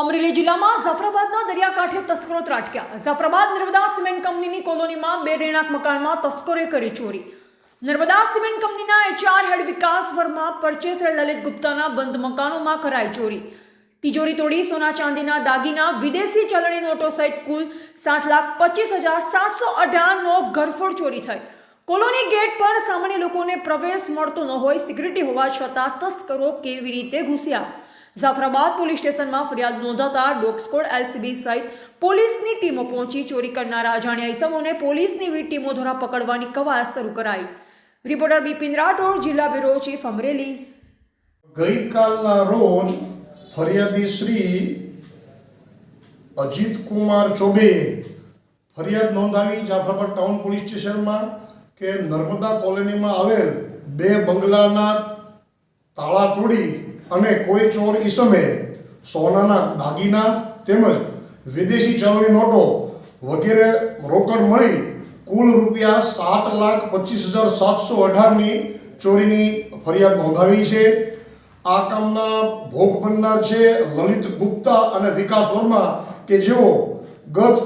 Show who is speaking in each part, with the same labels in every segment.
Speaker 1: અમરેલી જિલ્લામાં જાફરાબાદના દરિયાકાંઠે તસ્કરો ત્રાટક્યા. જાફરાબાદ નર્મદા સિમેન્ટ કંપનીની કોલોનીમાં બે રહેણાંક મકાનમાં તસ્કરોએ કરી ચોરી. નર્મદા સિમેન્ટ કંપનીના HR head Vikas Verma purchaser Lalit ગુપ્તાના બંધ મકાનોમાં કરાઈ ચોરી. તિજોરી તોડી સોના ચાંદીના દાગીના, વિદેશી ચલણી નોટો સહિત કુલ સાત લાખ પચીસ હજાર સાતસો અઢારનો ઘરફોડ ચોરી થઈ. કોલોની ગેટ પર સામાન્ય લોકોને પ્રવેશ મળતો ન હોય સિક્યુરિટી હોવા છતાં તસ્કરો કેવી રીતે ઘૂસ્યા? જાફરાબાદ પોલીસ સ્ટેશનમાં ફરિયાદ નોંધાતા ડોગ એલસીબી સહિત પોલીસની ટીમો પહોંચી ચોરી કરનારા અજાણ્યા ઇસમોને પોલીસની વિવિધ ટીમો દ્વારા પકડવાની કવાયત શરૂ કરાઈ. રિપોર્ટર બિપિન રાઠોડ, જિલ્લા બ્યુરો ચીફ અમરેલી.
Speaker 2: ગઈકાલના રોજ ફરિયાદી શ્રી અજીત કુમાર ચોબે ફરિયાદ નોંધાવી જાફરાબાદ ટાઉન પોલીસ સ્ટેશનમાં કે નર્મદા કોલોનીમાં આવેલ બે બંગલાના તાળા તોડી અને કોઈ ચોર ઈસમે સોનાના દાગીના તેમજ વિદેશી ચલણી નોટો વગેરે રોકડ મળી કુલ રૂપિયા સાત લાખ પચીસ હજાર સાતસો અઢારની ચોરીની ફરિયાદ નોંધાવી છે. આ કામના ભોગ બનનાર છે લલિત ગુપ્તા અને વિકાસ વર્મા કે જેઓ ગત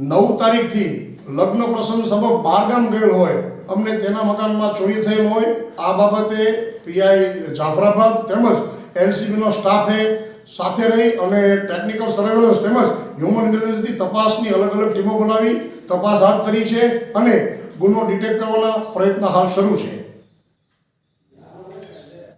Speaker 2: નવ તારીખથી લગ્ન પ્રસંગ સબબ બહારગામ ગયેલ હોય. અમને તેના મકાનમાં ચોરી થયેલ હોય, આ બાબતે પીઆઈ જાફરાબાદ તેમજ એલસીબીનો સ્ટાફે સાથે રહી અને ટેકનિકલ સર્વેલન્સ તેમજ હ્યુમન ઇન્ટેલિજન્સથી તપાસની અલગ અલગ ટીમો બનાવી, તપાસ હાથ ધરી છે અને ગુનો ડિટેક્ટ કરવાના પ્રયત્ન હાલ શરૂ છે.